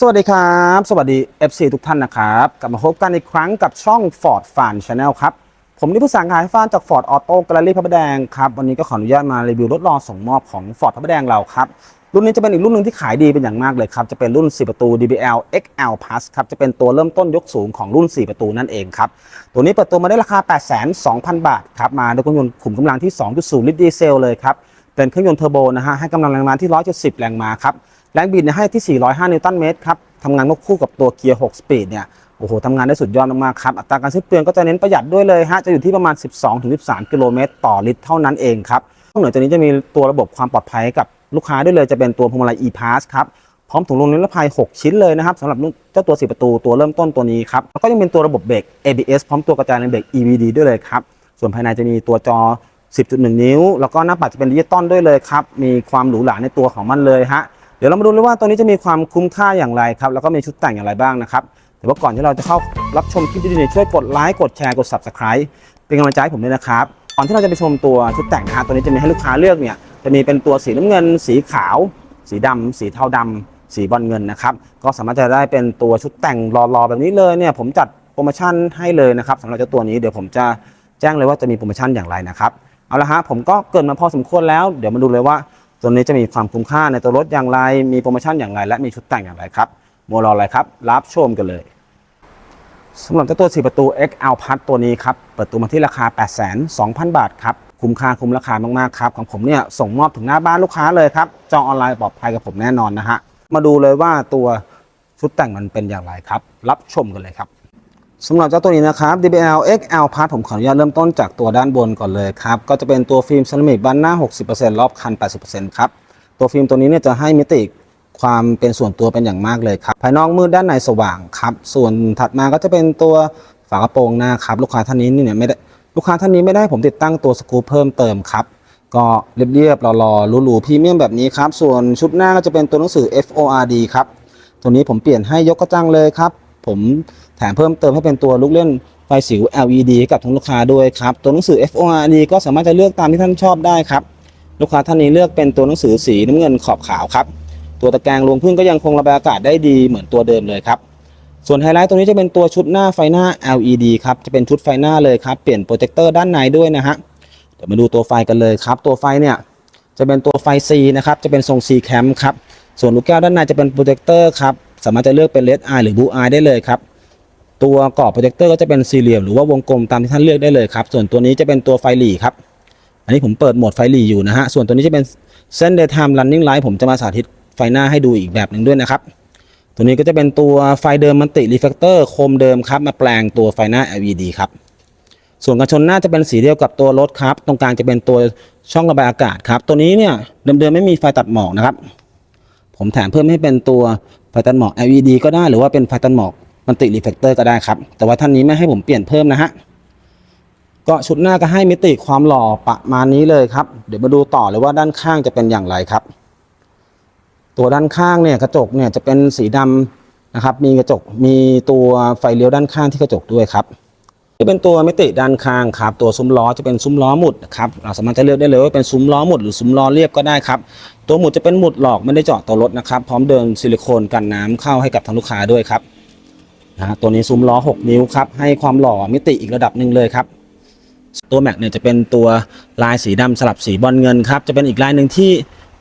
สวัสดีครับ สวัสดี FC ทุกท่านนะครับ กลับมาพบกันอีกครั้งกับช่อง Ford Fan Channel ครับ ผมนิพุสางขายฟานจาก Ford Auto Gallery พระประแดงครับ วันนี้ก็ขออนุญาตมารีวิวรถรอส่งมอบของ Ford พระประแดงเราครับ รุ่นนี้จะเป็นอีกรุ่นหนึ่งที่ขายดีเป็นอย่างมากเลยครับ จะเป็นรุ่น 4 ประตู DBL XL Plus ครับ จะเป็นตัวเริ่มต้นยกสูงของรุ่น 4 ประตูนั่นเองครับ ตัวนี้เปิดตัวมาได้ราคา 82,000 บาทครับ มาด้วยเครื่องยนต์ขุมกำลังที่ 2.0 ลิตรดีเซลเลยครับ เป็นเครื่องยนต์เทอร์โบนะฮะ ให้กำลังแรงม้าที่ 170 แรงม้าครับ แรงบิดให้ที่ 405 นิวตันเมตรครับทำงานควบคู่กับตัวเกียร์ 6 สปีดเนี่ยโอ้โหทำงานได้สุดยอดมากๆครับ อัตราการสิ้นเปลืองก็จะเน้นประหยัดด้วยเลยฮะ จะอยู่ที่ประมาณ 12-13 กิโลเมตรต่อลิตรเท่านั้นเองครับนอกเหนือจากนี้จะมีตัวระบบความปลอดภัยกับลูกค้าด้วยเลยจะเป็นตัวพวงมาลัย e-pass ครับพร้อมถุงลมนิรภัย 6 ชิ้นเลยนะครับสำหรับเจ้าตัว 4 ประตูตัวเริ่มต้นตัวนี้ครับแล้วก็ยังเป็นตัวระบบเบรก ABS พร้อมตัวกระจายแรงเบรก EVD ด้วยเลยครับส่วนภายในจะมีตัวจอ 10.1 นิ้ว แล้วก็หน้าปัดจะเป็นดิจิตอลด้วยเลยครับมีความหรูหราในตัวของมันเลยฮะ เดี๋ยวเรามาดูเลยว่าตัวนี้จะมีความคุ้มค่าอย่างไรครับแล้วก็มีชุดแต่งอย่างไรบ้างนะครับแต่ว่าก่อนที่เราจะเข้ารับชมคลิปดีๆช่วยกดไลค์กดแชร์กด Subscribe เป็นกำลังใจให้ผมด้วยนะครับก่อนที่เราจะไปชมตัวชุดแต่งนะฮะตัวนี้จะมีให้ลูกค้าเลือกเนี่ยจะมีเป็นตัวสีน้ำเงิน สีขาว สีดำสีเทาดำสีบอลเงินนะครับก็สามารถจะได้เป็นตัวชุดแต่งรอๆแบบนี้เลยเนี่ยผมจัดโปรโมชั่นให้เลยนะครับสำหรับเจ้าตัวนี้เดี๋ยวผมจะแจ้งเลยว่าจะมีโปรโมชั่นอย่างไรนะครับเอาละฮะผมก็เกินมาพอสมควรแล้ว เดี๋ยวมาดูเลยว่า ตัวนี้จะมีความคุ้มค่าในตัวรถอย่างไร มีโปรโมชั่นอย่างไร และมีชุดแต่งอย่างไรครับโมรออะไรครับ รับชมกันเลยสำหรับเจ้าตัว 4 ประตู XL Plus ตัวนี้ครับ เปิดตัวมาที่ราคา 820,000 บาทครับ คุ้มค่าคุ้มราคามาก ๆ ครับ ของผมเนี่ย ส่งมอบถึงหน้าบ้านลูกค้าเลยครับ จองออนไลน์ปลอดภัยกับผมแน่นอนนะฮะ มาดูเลยว่าตัวชุดแต่งมันเป็นอย่างไรครับ รับชมกันเลยครับ สำหรับเจ้าตัวนี้นะครับ DBL XL Plus ผมขออนุญาตเริ่มต้นจากตัวด้านบนก่อนเลยครับ ก็จะเป็นตัวฟิล์มเซรามิกบานหน้า 60%รอบคัน 80%ครับ ตัวฟิล์มตัวนี้เนี่ยจะให้มิติความเป็นส่วนตัวเป็นอย่างมากเลยครับ ภายนอกมืดด้านในสว่างครับ ส่วนถัดมาก็จะเป็นตัวฝากระโปรงหน้าครับลูกค้าท่านนี้เนี่ยไม่ได้ลูกค้าท่านนี้ไม่ได้ผมติดตั้งตัวสกรูเพิ่มเติมครับก็เรียบๆหล่อๆหรูๆพรีเมียมแบบนี้ครับ ส่วนชุดหน้าก็จะเป็นตัวหนังสือ FORD ครับ ตัวนี้ผมเปลี่ยนให้ยกกระจังเลยครับ ผมแถมเพิ่มเติมให้เป็นตัวลูกเล่นไฟสิว LED ให้กับทั้งลูกค้าด้วยครับ ตัวหนังสือ FORD ก็สามารถจะเลือกตามที่ท่านชอบได้ครับ ลูกค้าท่านนี้เลือกเป็นตัวหนังสือสีน้ำเงินขอบขาวครับ ตัวตะแกรงรวงพึ่งก็ยังคงระบายอากาศได้ดีเหมือนตัวเดิมเลยครับ ส่วนไฮไลท์ตรงนี้จะเป็นตัวชุดหน้าไฟหน้า LED ครับ จะเป็นชุดไฟหน้าเลยครับ เปลี่ยนโปรเจคเตอร์ด้านในด้วยนะฮะ เดี๋ยวมาดูตัวไฟกันเลยครับ ตัวไฟเนี่ยจะเป็นตัวไฟ C นะครับ จะเป็นทรง C cam ครับ ส่วนลูกแก้วด้านในจะเป็นโปรเจคเตอร์ครับ สามารถจะเลือกเป็น LED eye หรือ blue eye ได้เลยครับตัวกรอบโปรเจคเตอร์ก็จะเป็นสี่เหลี่ยมหรือว่าวงกลมตามที่ท่านเลือกได้เลยครับส่วนตัวนี้จะเป็นตัวไฟหลีครับอันนี้ผมเปิดโหมดไฟหลีอยู่นะฮะส่วนตัวนี้จะเป็นเส้น daytime running light ผมจะมาสาธิตไฟหน้าให้ดูอีกแบบหนึ่งด้วยนะครับตัวนี้ก็จะเป็นตัวไฟเดิมมันติรีเฟกเตอร์โคมเดิมครับมาแปลงตัวไฟหน้า LED ครับส่วนกันชนหน้าจะเป็นสีเดียวกับตัวรถครับตรงกลางจะเป็นตัวช่องระบายอากาศครับตัวนี้เนี่ยเดิมๆไม่มีไฟตัดหมอกนะครับผมแถมเพิ่มให้เป็นตัว ไฟตันหมอก LED ก็ได้หรือว่าเป็นไฟตันหมอกมันติรีเฟกเตอร์ก็ได้ครับ แต่ว่าท่านนี้ไม่ให้ผมเปลี่ยนเพิ่มนะฮะก็ชุดหน้าก็ให้มิติความหล่อประมาณนี้เลยครับ เดี๋ยวมาดูต่อเลยว่าด้านข้างจะเป็นอย่างไรครับ ตัวด้านข้างเนี่ยกระจกเนี่ยจะเป็นสีดำนะครับ มีกระจกมีตัวไฟเลี้ยวด้านข้างที่กระจกด้วยครับ จะเป็นตัวมิติด้านข้างครับตัวซุ้มล้อจะเป็นซุ้มล้อหมุดนะครับเราสามารถจะเลือกได้เลยว่าเป็นซุ้มล้อหมุดหรือซุ้มล้อเรียบก็ได้ครับตัวหมุดจะเป็นหมุดหลอกไม่ได้เจาะตัวรถนะครับพร้อมเดินซิลิโคนกันน้ำเข้าให้กับทางลูกค้าด้วยครับนะฮะตัวนี้ซุ้มล้อ 6 นิ้วครับให้ความหล่อมิติอีกระดับหนึ่งเลยครับตัวแม็กเนี่ยจะเป็นตัวลายสีดำสลับสีบอลเงินครับจะเป็นอีกลายหนึ่งที่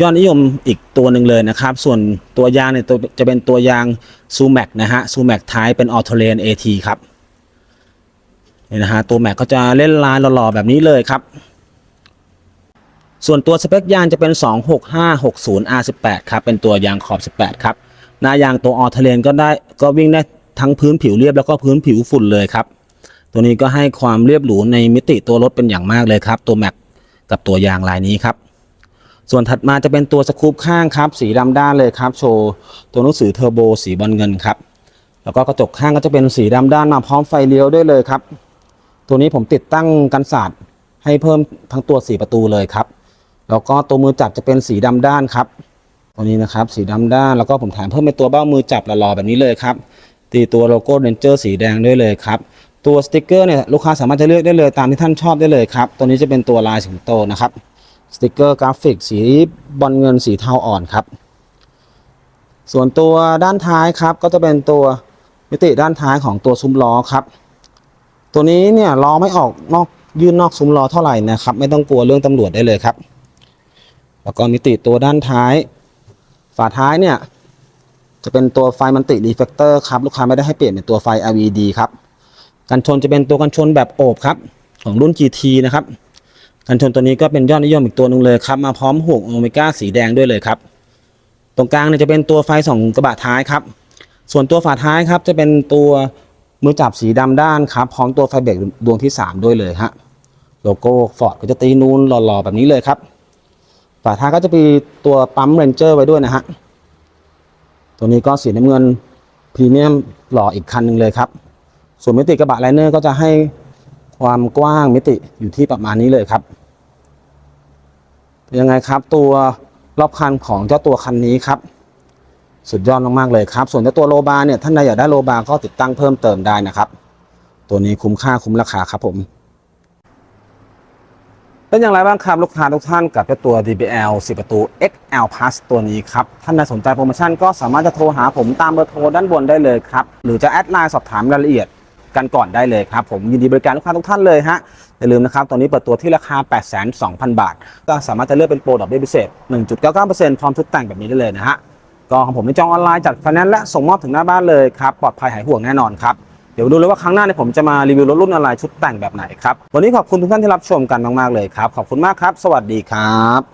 ยอดนิยมอีกตัวหนึ่งเลยนะครับ ส่วนตัวยางเนี่ยตัวจะเป็นตัวยางซูแม็กนะฮะซูแม็กท้ายเป็นออโตเลนเอทีครับ นี่นะฮะตัวแม็กก็จะเล่นลายหล่อๆแบบนี้เลยครับ ส่วนตัวสเปคยางจะเป็น 26560 R18 ครับ เป็นตัวยางขอบ 18 ครับหน้ายางตัวออโตเลนก็ได้ก็วิ่งได้ทั้งพื้นผิวเรียบแล้วก็พื้นผิวฝุ่นเลยครับ ตัวนี้ก็ให้ความเรียบหรูในมิติตัวรถเป็นอย่างมากเลยครับ ตัวแม็กกับตัวยางลายนี้ครับ ส่วนถัดมาจะเป็นตัวสกูปข้างครับ สีดำด้านเลยครับ โชว์ตัวหนังสือเทอร์โบสีบอลเงินครับ แล้วก็กระจกข้างก็จะเป็นสีดำด้านมาพร้อมไฟเลี้ยวด้วยเลยครับ ตัวนี้ผมติดตั้งกันศาสตร์ให้เพิ่มทั้งตัว 4 ประตูเลยครับ แล้วก็ตัวมือจับจะเป็นสีดำด้านครับ ตัวนี้นะครับสีดำด้าน แล้วก็ผมแถมเพิ่มเป็นตัวเบ้ามือจับหล่อๆแบบนี้เลยครับตีตัวโลโก้เรนเจอร์สีแดงด้วยเลยครับ ตัวสติกเกอร์เนี่ยลูกค้าสามารถจะเลือกได้เลยตามที่ท่านชอบได้เลยครับ ตัวนี้จะเป็นตัวลายสิงโตนะครับ สติกเกอร์กราฟิกสีบอลเงินสีเทาอ่อนครับ ส่วนตัวด้านท้ายครับก็จะเป็นตัวมิติด้านท้ายของตัวซุ้มล้อครับ ตัวนี้เนี่ยล้อไม่ออกนอกยื่นนอกซุ้มล้อเท่าไหร่นะครับ ไม่ต้องกลัวเรื่องตำรวจได้เลยครับ แล้วก็มิติตัวด้านท้าย ฝาท้ายเนี่ย จะเป็นตัวไฟมันติรีเฟกเตอร์ครับ ลูกค้าไม่ได้ให้เปลี่ยนเป็นตัวไฟ LED ครับกันชนจะเป็นตัวกันชนแบบโอบครับ ของรุ่น GT นะครับกันชนตัวนี้ก็เป็นยอดนิยมอีกตัวหนึ่งเลยครับ มาพร้อมห่วงโอเมก้าสีแดงด้วยเลยครับ ตรงกลางเนี่ยจะเป็นตัวไฟสองกระบะท้ายครับ ส่วนตัวฝาท้ายครับจะเป็นตัว มือจับสีดำด้านครับ พร้อมตัวไฟเบรกดวงที่ 3 ด้วยเลยฮะโลโก้ฟอร์ดก็จะตีนูนหล่อๆ แบบนี้เลยครับฝาท้ายก็จะมีตัวปั๊มเรนเจอร์ไว้ด้วยนะฮะตัวนี้ก็สีน้ำเงินพรีเมียมหล่ออีกคันหนึ่งเลยครับ ส่วนมิติกระบะไลเนอร์ก็จะให้ความกว้างมิติอยู่ที่ประมาณนี้เลยครับ ยังไงครับตัวรอบคันของเจ้าตัวคันนี้ครับ สุดยอดมากๆเลยครับ ส่วนเจ้าตัวโลบาร์เนี่ยท่านใดอยากได้โลบาร์ก็ติดตั้งเพิ่มเติมได้นะครับ ตัวนี้คุ้มค่าคุ้มราคาครับผม เป็นอย่างไรบ้างครับลูกค้าทุกท่านกับเจ้าตัว DBL 10 ประตู XL Plus ตัวนี้ครับ ท่านใดสนใจโปรโมชั่นก็สามารถจะโทรหาผมตามเบอร์โทรด้านบนได้เลยครับ หรือจะแอดไลน์สอบถามรายละเอียดกันก่อนได้เลยครับ ผมยินดีบริการลูกค้าทุกท่านเลยฮะ อย่าลืมนะครับ ตอนนี้เปิดตัวที่ราคา 82,000 บาท ก็สามารถจะเลือกเป็นโปรดอกเบี้ยพิเศษ 1.99%พร้อมชุดแต่งแบบนี้ได้เลยนะฮะ ก็ของผมในจองออนไลน์จัดไฟแนนซ์และส่งมอบถึงหน้าบ้านเลยครับปลอดภัยหายห่วงแน่นอนครับเดี๋ยวดูเลยว่าครั้งหน้าเนี่ยผมจะมารีวิวรถรุ่นอะไรชุดแต่งแบบไหนครับวันนี้ขอบคุณทุกท่านที่รับชมกันมากๆเลยครับขอบคุณมากครับ สวัสดีครับ